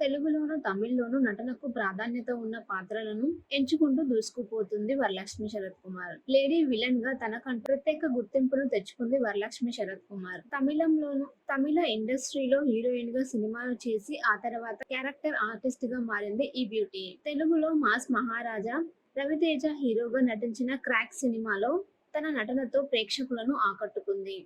తెలుగులోను తమిళ్ళోను నటనకు ప్రాధాన్యత ఉన్న పాత్రలను ఎంచుకుంటూ దూసుకుపోతుంది వరలక్ష్మి శరత్ కుమార్. లేడీ విలన్గా తనకంటూ ప్రత్యేక గుర్తింపును తెచ్చుకుంది వరలక్ష్మి శరత్ కుమార్. తమిళంలోను తమిళ ఇండస్ట్రీలో హీరోయిన్గా సినిమాలు చేసి ఆ తర్వాత క్యారెక్టర్ ఆర్టిస్ట్గా మారింది ఈ బ్యూటీ. తెలుగులో మాస్ మహారాజా రవితేజ హీరోగా నటించిన క్రాక్ సినిమాలో తన నటనతో ప్రేక్షకులను ఆకట్టుకుంది.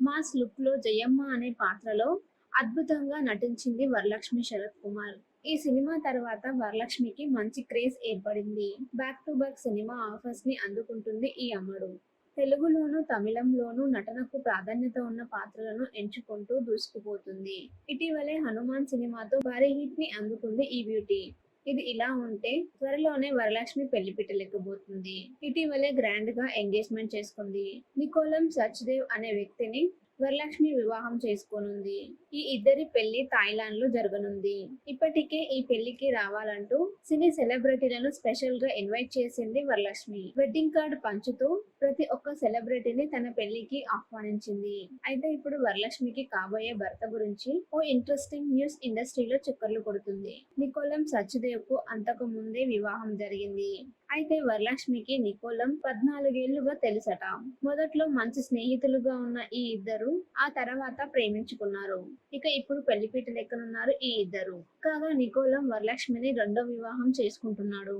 మాస్ లుక్లో జయమ్మ అనే పాత్రలో అద్భుతంగా నటించింది వరలక్ష్మి శరత్ కుమార్. ఈ సినిమా తర్వాత వరలక్ష్మికి మంచి క్రేజ్ ఏర్పడింది. బ్యాక్ టు బ్యాక్ సినిమా ఆఫర్స్ని అందుకుంటుంది ఈ అమ్మడు తెలుగులోను తమిళంలోను నటనకు ప్రాధాన్యత ఉన్న పాత్రలను ఎంచుకుంటూ దూసుకుపోతుంది. ఇటీవలే హనుమాన్ సినిమాతో భారీ హిట్ని అందుకుంది ఈ బ్యూటీ. ఇది ఇలా ఉంటే త్వరలోనే వరలక్ష్మి పెళ్ళి పెట్టలేకపోతుంది. ఇటీవలే గ్రాండ్గా ఎంగేజ్మెంట్ చేసుకుంది. నికోలం సచ్దేవ్ అనే వ్యక్తిని వరలక్ష్మి వివాహం చేసుకోనుంది. ఈ ఇద్దరి పెళ్ళి థాయిలాండ్లో జరగనుంది. ఇప్పటికే ఈ పెళ్ళికి రావాలంటూ సినీ సెలబ్రిటీలను స్పెషల్గా ఇన్వైట్ చేసింది వరలక్ష్మి. వెడ్డింగ్ కార్డ్ పంచుతూ ప్రతి ఒక్క సెలబ్రిటీని తన పెళ్ళికి ఆహ్వానించింది. అయితే ఇప్పుడు వరలక్ష్మికి కాబోయే భర్త గురించి ఓ ఇంట్రెస్టింగ్ న్యూస్ ఇండస్ట్రీలో చక్కర్లు కొడుతుంది. నికోలం సచ్దేవ్కు అంతకు ముందే వివాహం జరిగింది. అయితే వరలక్ష్మికి నికోలం పద్నాలుగేళ్ళుగా తెలుసట. మొదట్లో మంచి స్నేహితులుగా ఉన్న ఈ ఇద్దరు ఆ తర్వాత ప్రేమించుకున్నారు. ఇక ఇప్పుడు పెళ్ళిపీట లెక్కనున్నారు ఈ ఇద్దరు. కాగా నికోలం వరలక్ష్మిని రెండో వివాహం చేసుకుంటున్నాడు.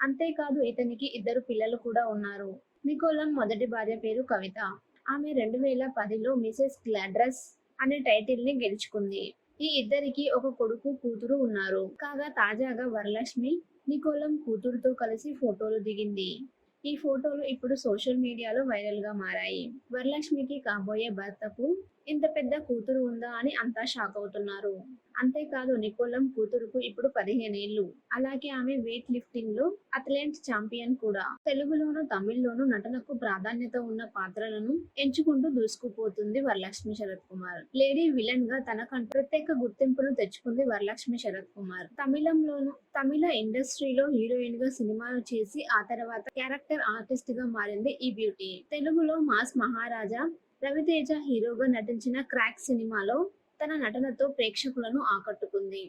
అంతేకాదు ఇతనికి ఇద్దరు పిల్లలు కూడా ఉన్నారు. నికోలం మొదటి భార్య పేరు కవిత. ఆమె రెండు వేల పదిలో మిసెస్ గ్లాడ్రస్ అనే టైటిల్ని గెలుచుకుంది. ఈ ఇద్దరికి ఒక కొడుకు కూతురు ఉన్నారు. కాగా తాజాగా వరలక్ష్మి నికోలం కూతురుతో కలిసి ఫోటోలు దిగింది. ఈ ఫోటోలు ఇప్పుడు సోషల్ మీడియాలో వైరల్గా మారాయి. వరలక్ష్మికి కాబోయే భర్తకు ఇంత పెద్ద కూతురు ఉందా అని అంతా షాక్ అవుతున్నారు. అంతేకాదు నికోలం కూతురుకు ఇప్పుడు పదిహేనేళ్ళు అలాగే ఆమె వెయిట్ లిఫ్టింగ్లో అథ్లెట్ ఛాంపియన్ కూడా. తెలుగులోను తమిళ్ళోను నటనకు ప్రాధాన్యత ఉన్న పాత్రలను ఎంచుకుంటూ దూసుకుపోతుంది వరలక్ష్మి శరత్ కుమార్. లేడీ విలన్గా తన ప్రత్యేక గుర్తింపును తెచ్చుకుంది వరలక్ష్మి శరత్ కుమార్. తమిళంలోను తమిళ ఇండస్ట్రీలో హీరోయిన్గా సినిమాలు చేసి ఆ తర్వాత క్యారెక్టర్ ఆర్టిస్ట్గా మారింది ఈ బ్యూటీ. తెలుగులో మాస్ మహారాజా రవితేజ హీరోగా నటించిన క్రాక్ సినిమాలో తన నటనతో ప్రేక్షకులను ఆకట్టుకుంది.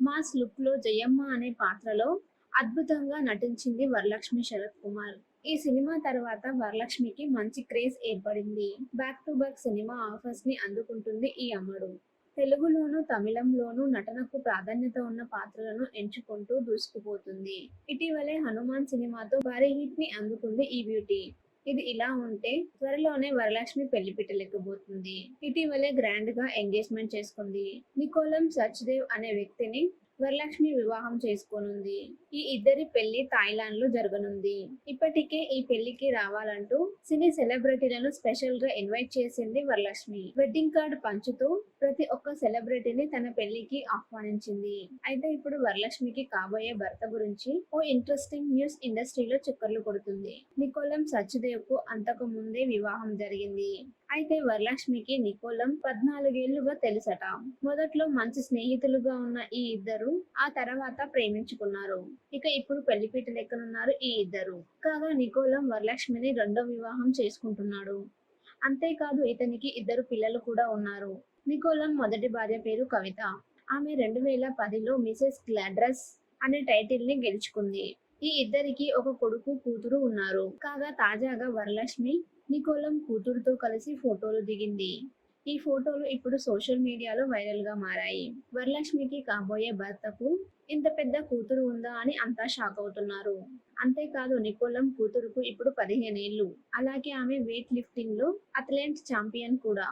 మాస్ లుక్లో జయమ్మ అనే పాత్రలో అద్భుతంగా నటించింది వరలక్ష్మి శరత్ కుమార్. ఈ సినిమా తర్వాత వరలక్ష్మికి మంచి క్రేజ్ ఏర్పడింది. బ్యాక్ టు బ్యాక్ సినిమా ఆఫర్స్ని అందుకుంటుంది ఈ అమ్మడు తెలుగులోను తమిళంలోను నటనకు ప్రాధాన్యత ఉన్న పాత్రలను ఎంచుకుంటూ దూసుకుపోతుంది. ఇటీవలే హనుమాన్ సినిమాతో భారీ హిట్ని అందుకుంది ఈ బ్యూటీ. ఇది ఇలా ఉంటే త్వరలోనే వరలక్ష్మి పెళ్ళి పెట్టలేకపోతుంది. ఇటీవలే గ్రాండ్గా ఎంగేజ్మెంట్ చేసుకుంది. నికోలం సచ్దేవ్ అనే వ్యక్తిని వరలక్ష్మి వివాహం చేసుకోనుంది. ఈ ఇద్దరి పెళ్ళి థాయిలాండ్లో జరగనుంది. ఇప్పటికే ఈ పెళ్ళికి రావాలంటూ సినీ సెలబ్రిటీలను స్పెషల్గా ఇన్వైట్ చేసింది వరలక్ష్మి. వెడ్డింగ్ కార్డ్ పంచుతూ ప్రతి ఒక్క సెలబ్రిటీని తన పెళ్ళికి ఆహ్వానించింది. అయితే ఇప్పుడు వరలక్ష్మికి కాబోయే భర్త గురించి ఓ ఇంట్రెస్టింగ్ న్యూస్ ఇండస్ట్రీలో చక్కర్లు కొడుతుంది. నికోలం సచ్దేవ్కు అంతకు ముందే వివాహం జరిగింది. అయితే వరలక్ష్మికి నికోలం పద్నాలుగేళ్ళుగా తెలుసట. మొదట్లో మంచి స్నేహితులుగా ఉన్న ఈ ఇద్దరు ఆ తర్వాత ప్రేమించుకున్నారు. ఇక ఇప్పుడు పెళ్ళిపీట లెక్కనున్నారు ఈ ఇద్దరు. కాగా నికోలం వరలక్ష్మిని రెండో వివాహం చేసుకుంటున్నాడు. అంతేకాదు ఇతనికి ఇద్దరు పిల్లలు కూడా ఉన్నారు. నికోలం మొదటి భార్య పేరు కవిత. ఆమె రెండు వేల పదిలో మిసెస్ గ్లాడ్రస్ అనే టైటిల్ని గెలుచుకుంది. ఈ ఇద్దరికి ఒక కొడుకు కూతురు ఉన్నారు. కాగా తాజాగా వరలక్ష్మి నికోలం కూతురుతో కలిసి ఫోటోలు దిగింది. ఈ ఫోటోలు ఇప్పుడు సోషల్ మీడియాలో వైరల్గా మారాయి. వరలక్ష్మికి కాబోయే భర్తకు ఇంత పెద్ద కూతురు ఉందా అని అంతా షాక్ అవుతున్నారు. అంతేకాదు నికోలం కూతురుకు ఇప్పుడు పదిహేనేళ్ళు అలాగే ఆమె వెయిట్ లిఫ్టింగ్లో అథ్లెట్ ఛాంపియన్ కూడా.